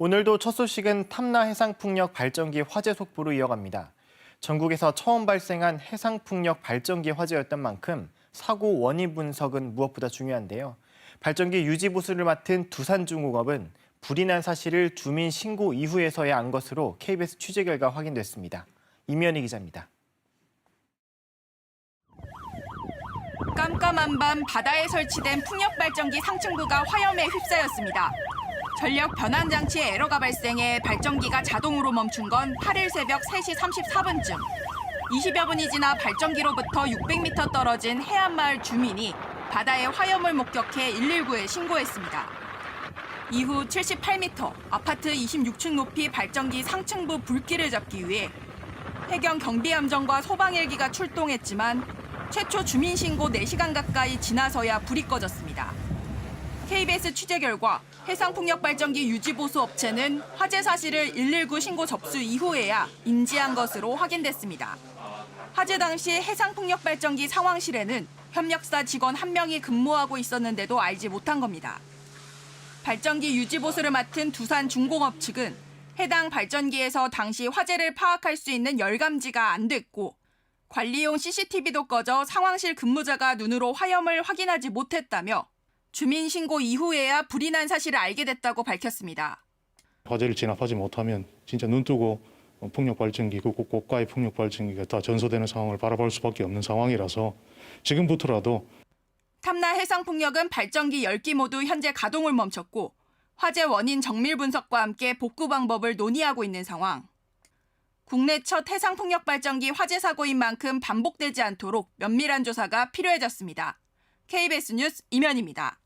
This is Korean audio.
오늘도 첫 소식은 탐나 해상풍력 발전기 화재 속보로 이어갑니다. 전국에서 처음 발생한 해상풍력 발전기 화재였던 만큼 사고 원인 분석은 무엇보다 중요한데요. 발전기 유지 보수를 맡은 두산중공업은 불이 난 사실을 주민 신고 이후에서야 안 것으로 KBS 취재 결과 확인됐습니다. 이면희 기자입니다. 깜깜한 밤 바다에 설치된 풍력 발전기 상층부가 화염에 휩싸였습니다. 전력 변환 장치에 에러가 발생해 발전기가 자동으로 멈춘 건 8일 새벽 3시 34분쯤. 20여 분이 지나 발전기로부터 600m 떨어진 해안마을 주민이 바다의 화염을 목격해 119에 신고했습니다. 이후 78m 아파트 26층 높이 발전기 상층부 불길을 잡기 위해 해경 경비함정과 소방헬기가 출동했지만 최초 주민 신고 4시간 가까이 지나서야 불이 꺼졌습니다. KBS 취재 결과 해상풍력 발전기 유지보수 업체는 화재 사실을 119 신고 접수 이후에야 인지한 것으로 확인됐습니다. 화재 당시 해상풍력 발전기 상황실에는 협력사 직원 한 명이 근무하고 있었는데도 알지 못한 겁니다. 발전기 유지 보수를 맡은 두산 중공업 측은 해당 발전기에서 당시 화재를 파악할 수 있는 열감지가 안 됐고 관리용 CCTV도 꺼져 상황실 근무자가 눈으로 화염을 확인하지 못했다며 주민 신고 이후에야 불이 난 사실을 알게 됐다고 밝혔습니다. 화재를 진압하지 못하면 진짜 눈 뜨고 풍력 발전기 그 고- 고가의 풍력 발전기가 다 전소되는 상황을 바라볼 수밖에 없는 상황이라서 지금부터라도 탐나 해상풍력은 발전기 10기 모두 현재 가동을 멈췄고 화재 원인 정밀 분석과 함께 복구 방법을 논의하고 있는 상황. 국내 첫 해상풍력 발전기 화재 사고인 만큼 반복되지 않도록 면밀한 조사가 필요해졌습니다. KBS 뉴스 이면입니다.